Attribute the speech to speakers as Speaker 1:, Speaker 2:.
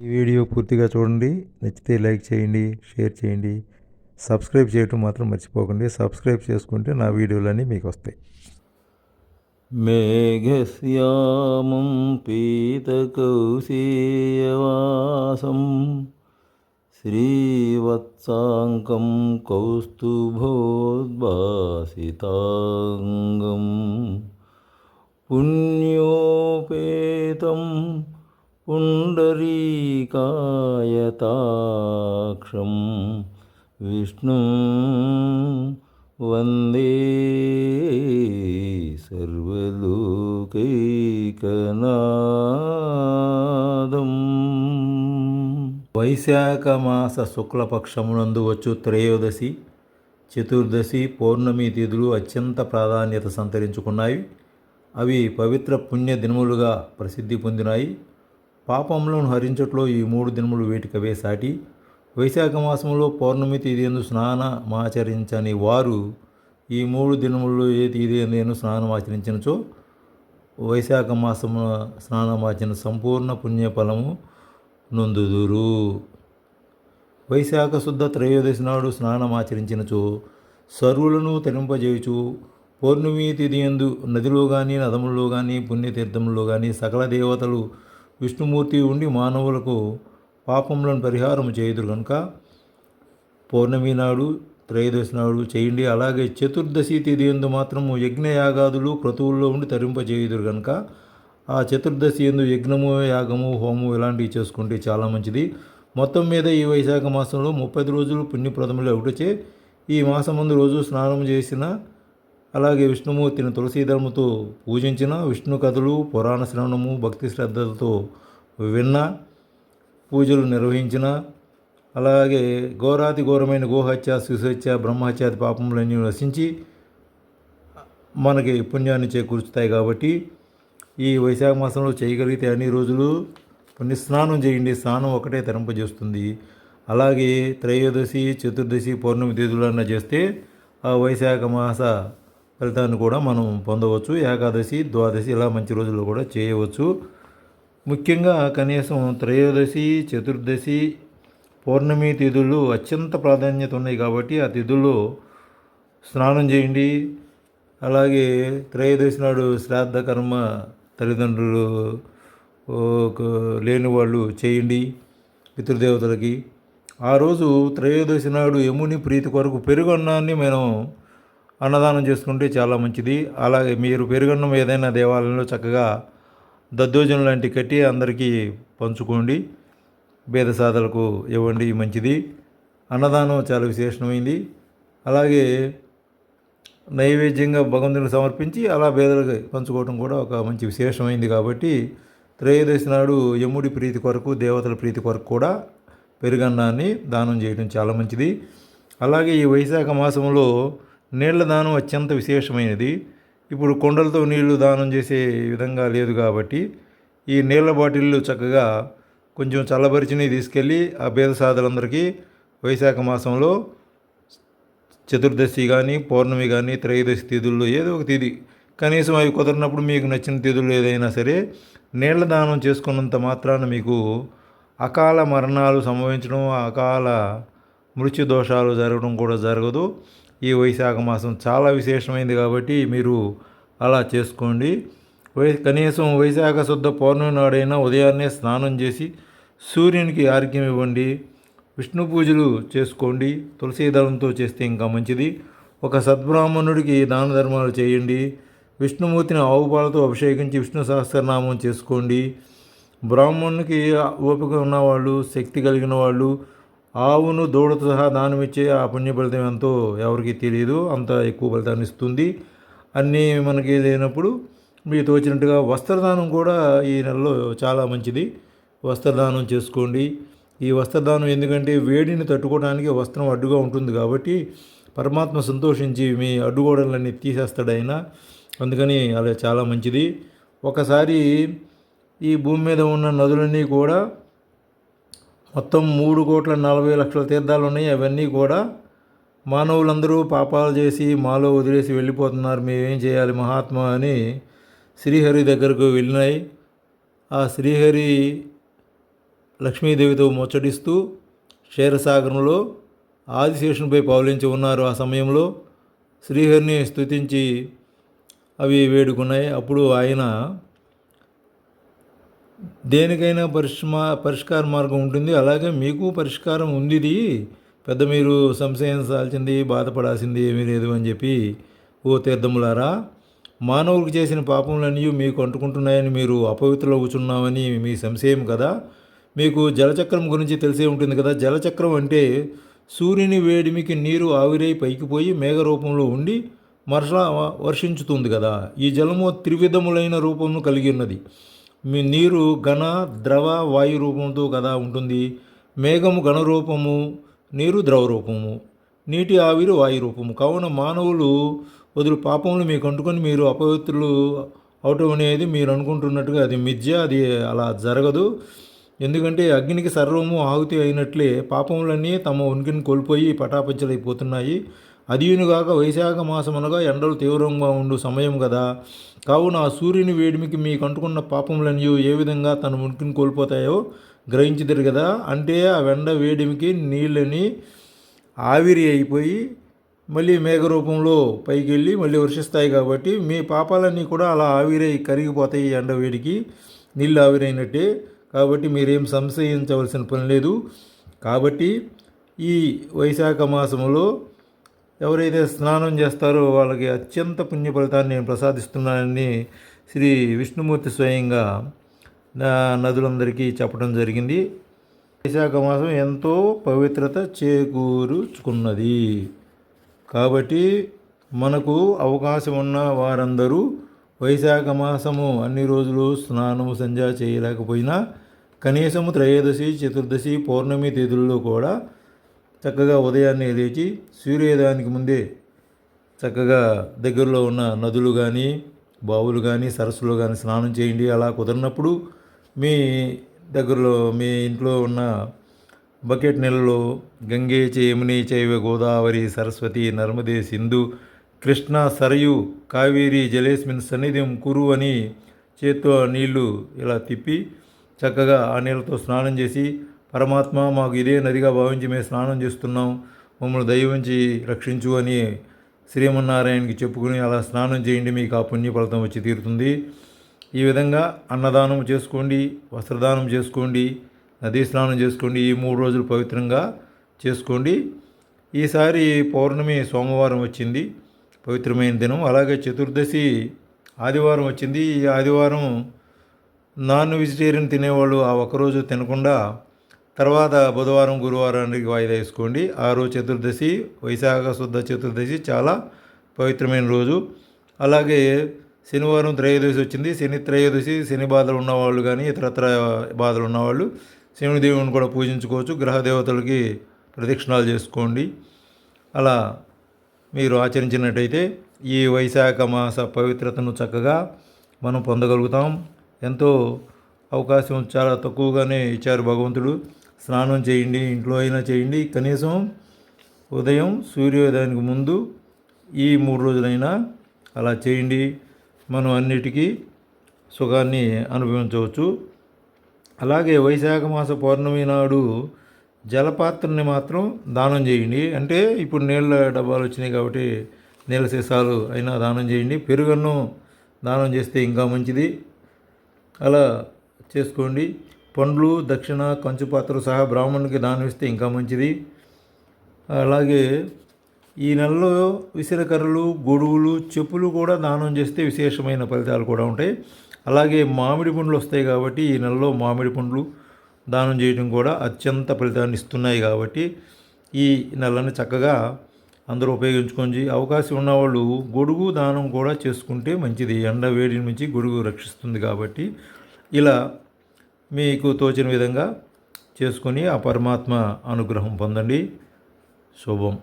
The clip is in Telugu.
Speaker 1: ఈ వీడియో పూర్తిగా చూడండి. నచ్చితే లైక్ చేయండి షేర్ చేయండి. సబ్స్క్రైబ్ చేయటం మాత్రం మర్చిపోకండి. సబ్స్క్రైబ్ చేసుకుంటే నా వీడియోలన్నీ మీకు వస్తాయి.
Speaker 2: మేఘశ్యామం పీతకౌశీయవాసం శ్రీవత్సాంకం కౌస్తుభోద్భాసితాంగం పుణ్యోపేతం పుండరీకాయతాక్షం విష్ణు వందే సర్వలోకైకనాదం. వైశాఖ మాస శుక్లపక్షమునందు వచ్చు త్రయోదశి చతుర్దశి పౌర్ణమి తిథులు అత్యంత ప్రాధాన్యత సంతరించుకున్నాయి. అవి పవిత్ర పుణ్య దినములుగా ప్రసిద్ధి పొందినాయి. పాపములను హరించట్లో ఈ మూడు దినములు వేటికవే సాటి. వైశాఖ మాసంలో పౌర్ణమి తీదేందు స్నానమాచరించని వారు ఈ మూడు దినముల్లో ఏ తీదేందేను స్నానమాచరించినచో వైశాఖ మాసము స్నానమాచిన సంపూర్ణ పుణ్యఫలము నొందుదురు. వైశాఖ శుద్ధ త్రయోదశి నాడు స్నానమాచరించినచో సర్వులను తరింపజేయుచు పౌర్ణమి తిథియందు నదిలో కానీ నదముల్లో కానీ పుణ్యతీర్థములో కానీ సకల దేవతలు విష్ణుమూర్తి ఉండి మానవులకు పాపములను పరిహారం చేయుదురు కనుక పౌర్ణమి నాడు త్రయోదశి నాడు చేయండి అలాగే చతుర్దశి తిథి ఎందు మాత్రము యజ్ఞయాగాదులు క్రతువుల్లో ఉండి తరింపజేయుదురు కనుక ఆ చతుర్దశి ఎందు యజ్ఞము యాగము హోము ఇలాంటివి చేసుకుంటే చాలా మంచిది. మొత్తం మీద ఈ వైశాఖ మాసంలో ముప్పై రోజులు పుణ్యప్రదములు ఒకటిచే ఈ మాసం ముందు రోజు స్నానం చేసిన అలాగే విష్ణుమూర్తిని తులసీదళముతో పూజించిన విష్ణు కథలు పురాణ శ్రవణము భక్తి శ్రద్ధలతో విన్న పూజలు నిర్వహించిన అలాగే ఘోరాతి ఘోరమైన గోహత్య శిశుహత్య బ్రహ్మహత్యాది పాపములన్నీ నశించి మనకి పుణ్యాన్ని చేకూర్చుతాయి కాబట్టి ఈ వైశాఖ మాసంలో చేయగలిగితే అన్ని రోజులు పుణ్యస్నానం చేయండి స్నానం ఒకటే తరింపజేస్తుంది. అలాగే త్రయోదశి చతుర్దశి పౌర్ణమి తేదీలన్నా చేస్తే ఆ వైశాఖ మాస ఫలితాన్ని కూడా మనం పొందవచ్చు. ఏకాదశి ద్వాదశి ఇలా మంచి రోజుల్లో కూడా చేయవచ్చు. ముఖ్యంగా కనీసం త్రయోదశి చతుర్దశి పౌర్ణమి తిథులు అత్యంత ప్రాధాన్యత ఉన్నాయి కాబట్టి ఆ తిథుల్లో స్నానం చేయండి. అలాగే త్రయోదశి నాడు శ్రాద్ధ కర్మ తల్లిదండ్రులు లేని వాళ్ళు చేయండి పితృదేవతలకి. ఆ రోజు త్రయోదశి నాడు యముని ప్రీతి కొరకు పెరుగు అన్నాన్ని మనం అన్నదానం చేసుకుంటే చాలా మంచిది. అలాగే మీరు పెరుగన్నం ఏదైనా దేవాలయంలో చక్కగా దద్దోజనం లాంటి కట్టి అందరికీ పంచుకోండి. భేద సాధలకు ఇవ్వండి మంచిది. అన్నదానం చాలా విశేషమైంది. అలాగే నైవేద్యంగా భగవంతునికి సమర్పించి అలా పేదలకు పంచుకోవడం కూడా ఒక మంచి విశేషమైంది కాబట్టి త్రయోదశి నాడు యముడి ప్రీతి కొరకు దేవతల ప్రీతి కొరకు కూడా పెరుగన్నాన్ని దానం చేయడం చాలా మంచిది. అలాగే ఈ వైశాఖ మాసంలో నీళ్ళ దానం అత్యంత విశేషమైనది. ఇప్పుడు కొండలతో నీళ్ళు దానం చేసే విధంగా లేదు కాబట్టి ఈ నీళ్ళ బాటిళ్ళు చక్కగా కొంచెం చల్లబరిచినవి తీసుకెళ్ళి ఆ పేద సాధులందరికీ వైశాఖ మాసంలో చతుర్దశి కానీ పౌర్ణమి కానీ త్రయోదశి తిథుల్లో ఏదో ఒక తిథి. కనీసం అవి కుదరినప్పుడు మీకు నచ్చిన తిథులు ఏదైనా సరే నీళ్ళ దానం చేసుకున్నంత మాత్రాన మీకు అకాల మరణాలు సంభవించడం అకాల మృత్యు దోషాలు జరగడం కూడా జరగదు. ఈ వైశాఖ మాసం చాలా విశేషమైంది కాబట్టి మీరు అలా చేసుకోండి. వై కనీసం వైశాఖ శుద్ధ పౌర్ణమి నాడైనా ఉదయాన్నే స్నానం చేసి సూర్యునికి ఆరోగ్యం ఇవ్వండి. విష్ణు పూజలు చేసుకోండి. తులసీ దళంతో చేస్తే ఇంకా మంచిది. ఒక సద్బ్రాహ్మణుడికి దాన ధర్మాలు చేయండి. విష్ణుమూర్తిని ఆవుపాలతో అభిషేకించి విష్ణు సహస్రనామం చేసుకోండి. బ్రాహ్మణునికి ఓపిక ఉన్నవాళ్ళు శక్తి కలిగిన వాళ్ళు ఆవును దూడతో సహా దానం ఇచ్చే ఆ పుణ్య ఫలితం ఎంతో ఎవరికి తెలియదు అంత ఎక్కువ ఫలితాన్ని ఇస్తుంది. అన్నీ మనకి లేనప్పుడు మీకు తోచినట్టుగా వస్త్రదానం కూడా ఈ నెలలో చాలా మంచిది. వస్త్రదానం చేసుకోండి. ఈ వస్త్రదానం ఎందుకంటే వేడిని తట్టుకోవడానికి వస్త్రం అడ్డుగా ఉంటుంది కాబట్టి పరమాత్మ సంతోషించి మీ అడ్డుగోడలన్నీ తీసేస్తాడు ఆయన అందుకని అలా చాలా మంచిది. ఒకసారి ఈ భూమి మీద ఉన్న నదులన్నీ కూడా మొత్తం మూడు కోట్ల నలభై లక్షల తీర్థాలు ఉన్నాయి. అవన్నీ కూడా మానవులందరూ పాపాలు చేసి మాలో వదిలేసి వెళ్ళిపోతున్నారు. మేమేం చేయాలి? మహాత్మా అని శ్రీహరి దగ్గరకు వెళ్ళినాయి. ఆ శ్రీహరి లక్ష్మీదేవితో ముచ్చటిస్తూ క్షీరసాగరంలో ఆదిశేషునిపై పవలించి ఉన్నారు. ఆ సమయంలో శ్రీహరిని స్తుతించి అవి వేడుకున్నాయి. అప్పుడు ఆయన దేనికైనా పరిష్మా పరిష్కార మార్గం ఉంటుంది. అలాగే మీకు పరిష్కారం ఉంది ఇది పెద్ద మీరు సంశయించాల్సింది బాధపడాల్సింది ఏమీ లేదు అని చెప్పి ఓ తీర్థములారా మానవులకు చేసిన పాపములన్నీ మీకు అంటుకుంటున్నాయని మీరు అపవిత్రులవుతున్నామని మీ సంశయం కదా. మీకు జలచక్రం గురించి తెలిసే ఉంటుంది కదా. జలచక్రం అంటే సూర్యుని వేడిమికి నీరు ఆవిరై పైకి పోయి మేఘ రూపంలో ఉండి వర్ష వర్షించుతుంది కదా. ఈ జలము త్రివిధములైన రూపమును కలిగి ఉన్నది. మీ నీరు ఘన ద్రవ వాయు రూపంతో కదా ఉంటుంది. మేఘము ఘన రూపము నీరు ద్రవ రూపము నీటి ఆవిరి వాయు రూపము. కావున మానవులు వదులు పాపములు మీకు అంటుకొని మీరు అపవిత్రులు అవటం అనేది మీరు అనుకుంటున్నట్టుగా అది మిథ్య అది అలా జరగదు. ఎందుకంటే అగ్నికి సర్వము ఆహుతి అయినట్లే పాపములన్నీ తమ ఉనికిని కోల్పోయి పటాపంచలైపోతున్నాయి. అదియునుగాక వైశాఖ మాసమునగా ఎండలు తీవ్రంగా ఉండు సమయం కదా కావున ఆ సూర్యుని వేడిమికి మీకు అంటుకున్న పాపములన్నీ ఏ విధంగా తన ఉనికిని కోల్పోతాయో గ్రహించిద్దరు కదా అంటే ఆ వెండ వేడిమికి నీళ్ళని ఆవిరి అయిపోయి మళ్ళీ మేఘ రూపంలో పైకి వెళ్ళి మళ్ళీ వర్షిస్తాయి కాబట్టి మీ పాపాలన్నీ కూడా అలా ఆవిరై కరిగిపోతాయి ఎండ వేడికి. నీళ్ళు ఆవిరైనట్టే. కాబట్టి మీరేం సంశయించవలసిన పని లేదు. కాబట్టి ఈ వైశాఖ మాసంలో ఎవరైతే స్నానం చేస్తారో వాళ్ళకి అత్యంత పుణ్య ఫలితాన్ని నేను ప్రసాదిస్తున్నానని శ్రీ విష్ణుమూర్తి స్వయంగా నదులందరికీ చెప్పడం జరిగింది. వైశాఖ మాసం ఎంతో పవిత్రత చేకూరుచుకున్నది. కాబట్టి మనకు అవకాశం ఉన్న వారందరూ వైశాఖ మాసము అన్ని రోజులు స్నానము సంధ్య చేయలేకపోయినా కనీసము త్రయోదశి చతుర్దశి పౌర్ణమి తేదీల్లో కూడా చక్కగా ఉదయాన్నే లేచి సూర్యోదయానికి ముందే చక్కగా దగ్గరలో ఉన్న నదులు కానీ బావులు కానీ సరస్సులు కానీ స్నానం చేయండి. అలా కుదిరినప్పుడు మీ దగ్గరలో మీ ఇంట్లో ఉన్న బకెట్ నీళ్ళలో గంగే చ యముని చైవ గోదావరి సరస్వతి నర్మదే సింధు కృష్ణ సరయు కావేరి జలేస్మిన్ సన్నిధిం కురు అని చేత్తో నీళ్ళు ఇలా తిప్పి చక్కగా ఆ నీళ్ళతో స్నానం చేసి పరమాత్మ మాకు ఇదే నదిగా భావించి మేము స్నానం చేస్తున్నాం మమ్మల్ని దయవించి రక్షించు అని శ్రీమన్నారాయణకి చెప్పుకుని అలా స్నానం చేయండి మీకు ఆ పుణ్య ఫలితం వచ్చి తీరుతుంది. ఈ విధంగా అన్నదానం చేసుకోండి వస్త్రదానం చేసుకోండి నదీ స్నానం చేసుకోండి ఈ మూడు రోజులు పవిత్రంగా చేసుకోండి. ఈసారి పౌర్ణమి సోమవారం వచ్చింది పవిత్రమైన దినం. అలాగే చతుర్దశి ఆదివారం వచ్చింది. ఈ ఆదివారం నాన్ వెజిటేరియన్ తినేవాళ్ళు ఆ ఒక్కరోజు తినకుండా తర్వాత బుధవారం గురువారానికి వాయిదా వేసుకోండి. ఆ రోజు చతుర్దశి వైశాఖ శుద్ధ చతుర్దశి చాలా పవిత్రమైన రోజు. అలాగే శనివారం త్రయోదశి వచ్చింది. శని త్రయోదశి శని బాధలు ఉన్నవాళ్ళు కానీ ఇతరత్ర బాధలు ఉన్నవాళ్ళు శివుని దేవుని కూడా పూజించుకోవచ్చు. గ్రహ దేవతలకి ప్రదక్షిణాలు చేసుకోండి. అలా మీరు ఆచరించినట్టయితే ఈ వైశాఖ మాస పవిత్రతను చక్కగా మనం పొందగలుగుతాం. ఎంతో అవకాశం చాలా తక్కువగానే ఇచ్చారు భగవంతుడు. స్నానం చేయండి ఇంట్లో అయినా చేయండి. కనీసం ఉదయం సూర్యోదయానికి ముందు ఈ మూడు రోజులైనా అలా చేయండి. మనం అన్నిటికీ సుఖాన్ని అనుభవించవచ్చు. అలాగే వైశాఖ మాస పౌర్ణమి నాడు జలపాత్రని మాత్రం దానం చేయండి. అంటే ఇప్పుడు నీళ్ళ డబ్బాలు వచ్చినాయి కాబట్టి నీళ్ళ సీసాలు అయినా దానం చేయండి. పెరుగన్ను దానం చేస్తే ఇంకా మంచిది. అలా చేసుకోండి. పండ్లు దక్షిణ కంచుపాత్ర సహా బ్రాహ్మణునికి దానం ఇస్తే ఇంకా మంచిది. అలాగే ఈ నెలలో విసిరకర్రలు గొడుగులు చెప్పులు కూడా దానం చేస్తే విశేషమైన ఫలితాలు కూడా ఉంటాయి. అలాగే మామిడి పండ్లు వస్తాయి కాబట్టి ఈ నెలలో మామిడి పండ్లు దానం చేయడం కూడా అత్యంత ఫలితాన్ని ఇస్తున్నాయి కాబట్టి ఈ నెలని చక్కగా అందరూ ఉపయోగించుకొని అవకాశం ఉన్నవాళ్ళు గొడుగు దానం కూడా చేసుకుంటే మంచిది. ఎండ వేడి నుంచి గొడుగు రక్షిస్తుంది కాబట్టి ఇలా మీకు తోచిన విధంగా చేసుకొని ఆ పరమాత్మ అనుగ్రహం పొందండి. శుభం.